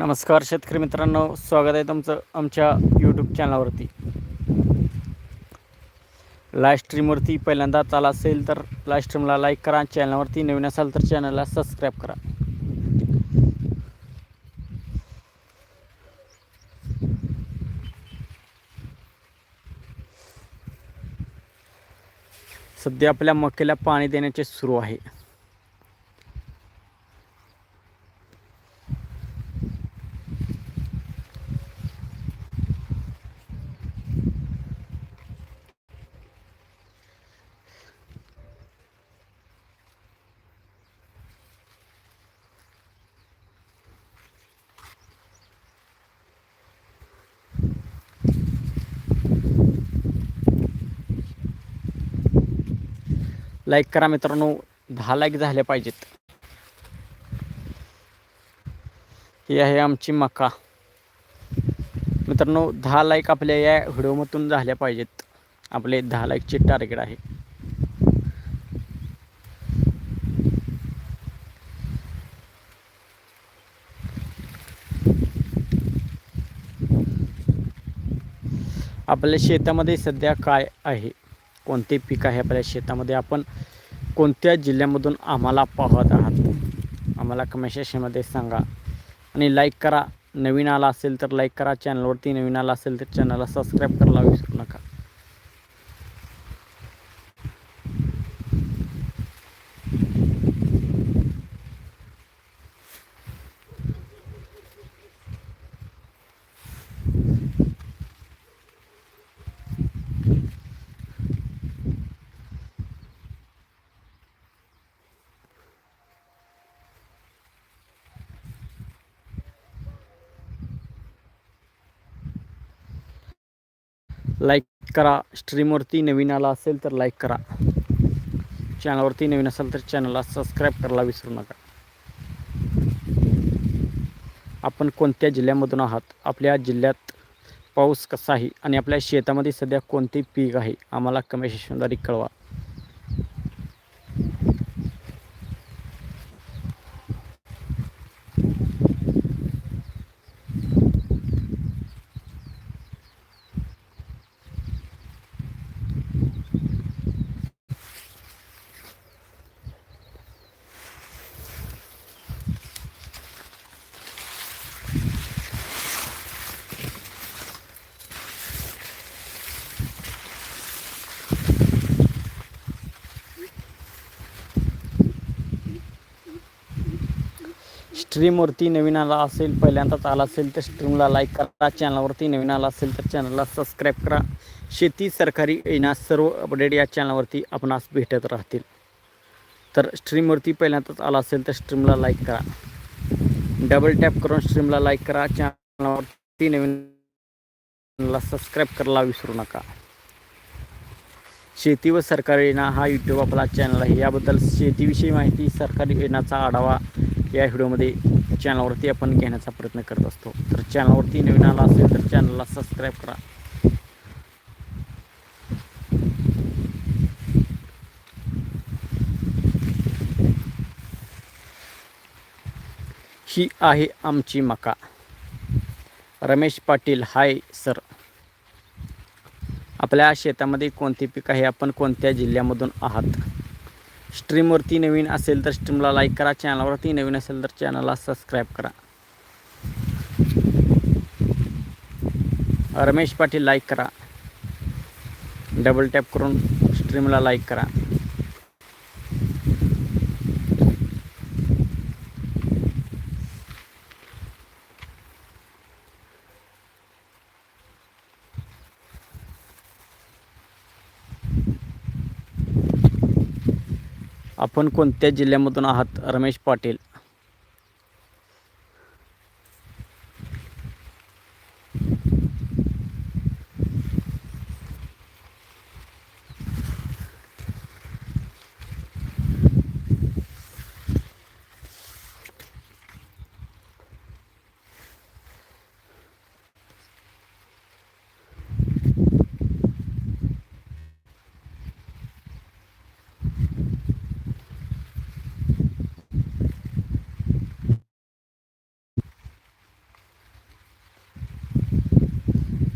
नमस्कार शेतकरी मित्रांनो स्वागत आहे तुमचं आमच्या यूट्यूब चॅनलवरती लाईव्ह स्ट्रीमवरती पहिल्यांदाच आला असेल तर लाईव्ह स्ट्रीमला लाईक करा चॅनलवरती नवीन असाल तर चॅनलला सबस्क्राईब करा. सध्या आपल्या मक्याला पाणी देण्याचे सुरू आहे. लाईक करा मित्रांनो दहा लाईक झाले पाहिजेत. ही आहे आमची मका. मित्रांनो दहा लाईक आपल्या या व्हिडिओमधून झाल्या पाहिजेत. आपले दहा लाईकचे टार्गेट आहे. आपल्या शेतामध्ये सध्या काय आहे? कोणते पीक आहे आपल्या शेतामध्ये आपण कोणत्या जिल्ह्यामधून आम्हाला पाहत आहात? आम्हाला कमेंट सेक्शनमध्ये सांगा. आणि लाईक करा. नवीन आला असेल तर लाईक करा. चॅनलवरती नवीन आला असेल तर चॅनलला सबस्क्राईब करायला विसरू नका लाईक करा. स्ट्रीमवरती नवीन आला असेल तर लाईक करा. चॅनलवरती नवीन असेल तर चॅनलला सबस्क्राईब करायला विसरू नका. आपण कोणत्या जिल्ह्यामधून आहात? आपल्या जिल्ह्यात पाऊस कसा आहे? आणि आपल्या शेतामध्ये सध्या कोणते पीक आहे? आम्हाला कमेंट सेशनद्वारे कळवा. स्ट्रीमवरती नवीन आला असेल पहिल्यांदाच आला असेल तर स्ट्रीमला लाईक करा. चॅनलवरती नवीन आला असेल तर चॅनलला सबस्क्राईब करा. शेती सरकारी येणार सर्व अपडेट या चॅनलवरती आपणास भेटत राहतील. तर स्ट्रीमवरती पहिल्यांदाच आला असेल तर स्ट्रीमला लाईक करा. डबल टॅप करून स्ट्रीमला लाईक करा. चॅनलवरती नवीन सबस्क्राईब करायला विसरू नका. शेती व सरकारी योजना हा यूट्यूब आपला चॅनल आहे. याबद्दल शेतीविषयी माहिती सरकारी योजनाचा आढावा या व्हिडिओमध्ये चॅनलवरती आपण घेण्याचा प्रयत्न करत असतो. तर चॅनलवरती नवीन आला असेल तर चॅनलला सबस्क्राईब करा. ही आहे आमची मका. Ramesh Patil hi sir. आपल्या शेतामध्ये कोणते पीक आहे? आपण कोणत्या जिल्ह्यामधून आहात? स्ट्रीमवरती नवीन असेल तर स्ट्रीमला लाईक करा चॅनलवरती नवीन असेल तर चॅनलला सबस्क्राईब करा. रमेश पाटील लाईक करा. डबल टॅप करून स्ट्रीमला लाईक करा. आपण कोणत्या जिल्ह्यामधून आहात? रमेश पाटील.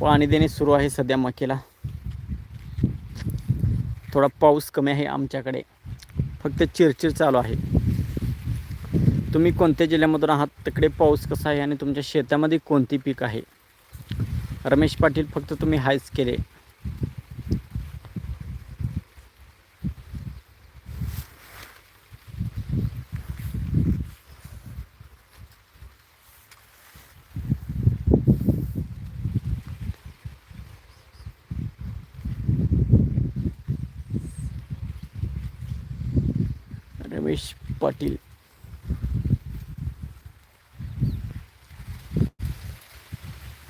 पाणी देणे सुरू आहे सध्या मकेला. थोडा पाऊस कमी आहे आमच्याकडे. फक्त चिरचिर चालू आहे. तुम्ही कोणत्या जिल्ह्यामधून आहात? तिकडे पाऊस कसा आहे आणि तुमच्या शेतामध्ये कोणती पीक आहे? रमेश पाटील फक्त तुम्ही हायच केले रमेश पाटील.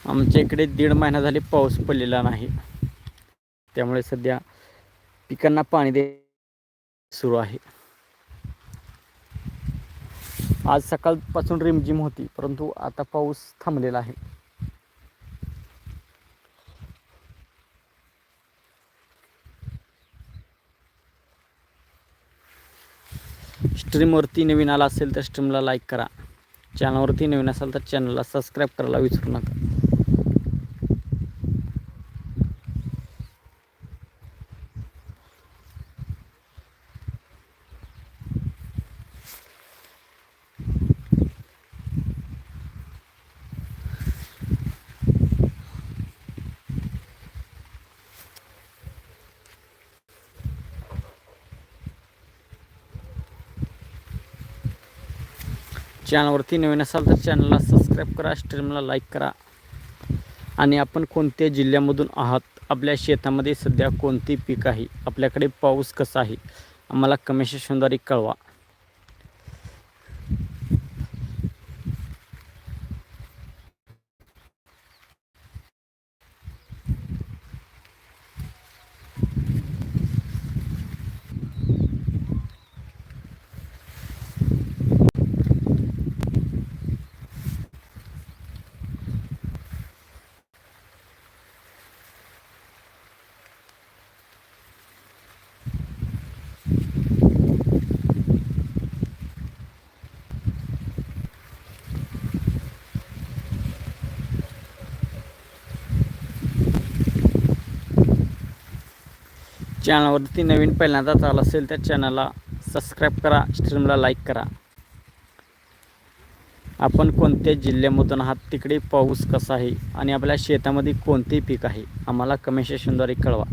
आमच्या इकडे दीड महिना झाले पाऊस पडलेला नाही. त्यामुळे सध्या पिकांना पाणी दे सुरू आहे. आज सकाळपासून रिमझिम होती परंतु आता पाऊस थांबलेला आहे. स्ट्रीमवरती नवीन आला असेल तर स्ट्रीमला लाईक करा. चॅनलवरती नवीन असाल तर चॅनलला सबस्क्राईब करायला विसरू नका. चॅनलवरती नवीन असाल तर चॅनलला सबस्क्राईब करा स्ट्रीमला लाईक करा. आणि आपण कोणत्या जिल्ह्यामधून आहात? आपल्या शेतामध्ये सध्या कोणती पीक आहे? आपल्याकडे पाऊस कसा आहे? आम्हाला कमेशनद्वारे कळवा. चॅनलवरती नवीन पहिल्यांदाच आला असेल तर चॅनलला सबस्क्राईब करा स्ट्रीमला लाईक करा. आपण कोणत्या जिल्ह्यामधून आहात तिकडे पाऊस कसा आहे आणि आपल्या शेतामध्ये कोणते पीक आहे आम्हाला कमेंट सेक्शनद्वारे कळवा.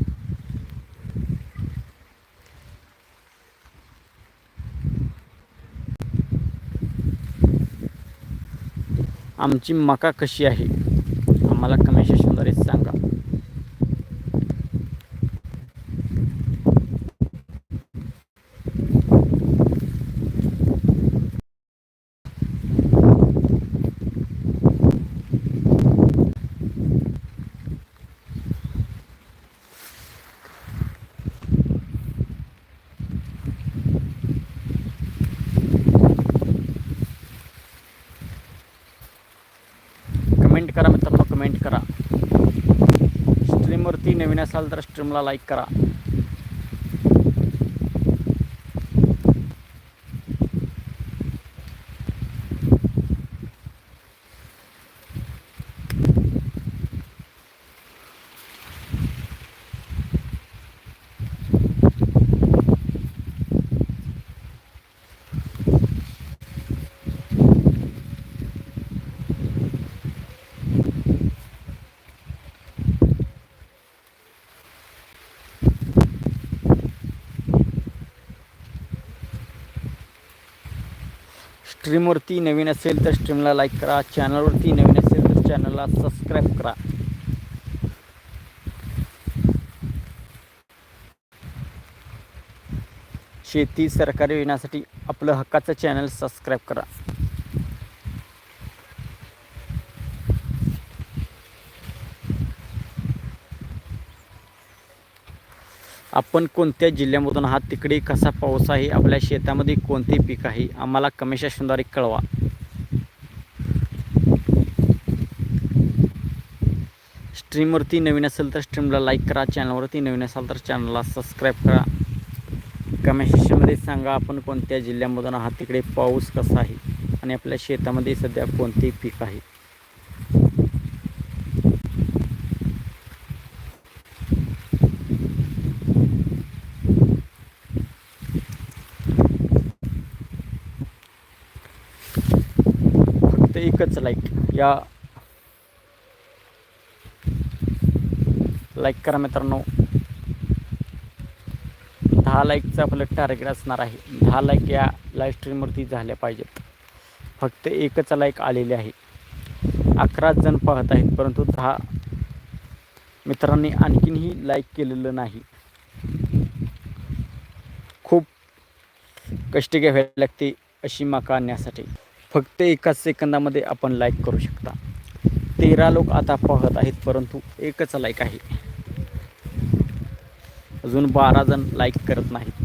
आमची मका कशी आहे आम्हाला कमेंट सेक्शनद्वारे सांगा कमेंट करा मित्रांनो कमेंट करा स्ट्रीमवरती नवीन असाल तर स्ट्रीमला लाईक करा. स्ट्रीमवरती नवीन असेल तर स्ट्रीमला लाईक करा. चॅनलवरती नवीन असेल तर चॅनलला सबस्क्राईब करा. शेती सरकारी योजनासाठी आपलं हक्काचं चॅनल सबस्क्राईब करा. आपण कोणत्या जिल्ह्यामधून आहात तिकडे कसा पाऊस आहे आपल्या शेतामध्ये कोणते पीक आहे आम्हाला कमेशनद्वारे कळवा. स्ट्रीमवरती नवीन असेल तर स्ट्रीमला लाईक करा चॅनलवरती नवीन असाल तर चॅनलला सबस्क्राईब करा. कमेंट सेक्शनमध्ये सांगा आपण कोणत्या जिल्ह्यामधून आहात तिकडे पाऊस कसा आहे आणि आपल्या शेतामध्ये सध्या कोणते पीक आहे. फक्त एकच लाईक या लाईक करा मित्रांनो. दहा लाईकचं आपलं टार्गेट असणार आहे. दहा लाईक या लाईव्ह स्ट्रीमवरती झाल्या पाहिजेत. फक्त एकच लाईक आलेले आहे. अकरा जण पाहत आहेत परंतु दहा मित्रांनी आणखीनही लाईक केलेलं नाही. खूप कष्ट घ्यावे लागते अशी मका आणण्यासाठी. फक्त एकाच सेकंदामध्ये आपण लाईक करू शकता. तेरा लोक आता पाहत आहेत परंतु एकच लाईक आहे. अजून बारा जण लाईक करत नाहीत.